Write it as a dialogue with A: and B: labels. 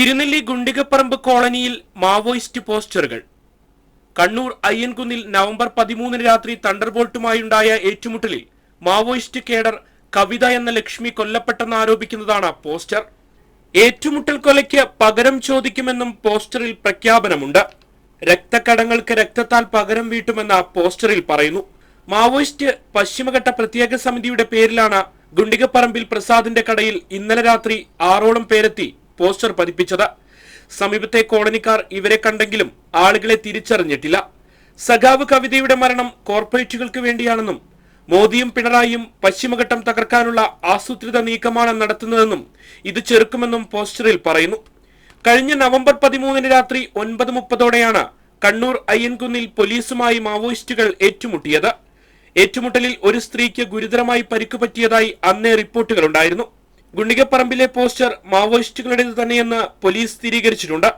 A: തിരുനെല്ലി ഗുണ്ടികപ്പറമ്പ് കോളനിയിൽ മാവോയിസ്റ്റ് പോസ്റ്ററുകൾ. കണ്ണൂർ അയ്യൻകുന്നിൽ നവംബർ പതിമൂന്നിന് രാത്രി തണ്ടർബോൾട്ടുമായുണ്ടായ ഏറ്റുമുട്ടലിൽ മാവോയിസ്റ്റ് കേഡർ കവിത എന്ന ലക്ഷ്മി കൊല്ലപ്പെട്ടെന്ന് ആരോപിക്കുന്നതാണ് പോസ്റ്റർ. ഏറ്റുമുട്ടൽ കൊലയ്ക്ക് പകരം ചോദിക്കുമെന്നും പോസ്റ്ററിൽ പ്രഖ്യാപനമുണ്ട്. രക്തക്കടങ്ങൾക്ക് രക്തത്താൽ പകരം വീട്ടുമെന്ന പോസ്റ്ററിൽ പറയുന്നു. മാവോയിസ്റ്റ് പശ്ചിമഘട്ട പ്രത്യേക സമിതിയുടെ പേരിലാണ് ഗുണ്ടികപ്പറമ്പിൽ പ്രസാദിന്റെ കടയിൽ ഇന്നലെ രാത്രി ആറോളം പേരെത്തി പോസ്റ്റർ പതിപ്പിച്ചത്. സമീപത്തെ കോളനിക്കാർ ഇവരെ കണ്ടെങ്കിലും ആളുകളെ തിരിച്ചറിഞ്ഞിട്ടില്ല. സഖാവ് കവിതയുടെ മരണം കോർപ്പറേറ്റുകൾക്ക് വേണ്ടിയാണെന്നും മോദിയും പിണറായിയും പശ്ചിമഘട്ടം തകർക്കാനുള്ള ആസൂത്രിത നീക്കമാണ് നടത്തുന്നതെന്നും ഇത് ചെറുക്കുമെന്നും പോസ്റ്ററിൽ പറയുന്നു. കഴിഞ്ഞ നവംബർ പതിമൂന്നിന് രാത്രി ഒൻപത് മുപ്പതോടെയാണ് കണ്ണൂർ അയ്യൻകുന്നിൽ പോലീസുമായി മാവോയിസ്റ്റുകൾ ഏറ്റുമുട്ടിയത്. ഏറ്റുമുട്ടലിൽ ഒരു സ്ത്രീക്ക് ഗുരുതരമായി പരിക്കുപറ്റിയതായി അന്നേ റിപ്പോർട്ടുകളുണ്ടായിരുന്നു. ഗുണ്ടികപ്പറമ്പിലെ പോസ്റ്റർ മാവോയിസ്റ്റുകളുടേത് തന്നെയെന്ന് പോലീസ് സ്ഥിരീകരിച്ചിട്ടുണ്ട്.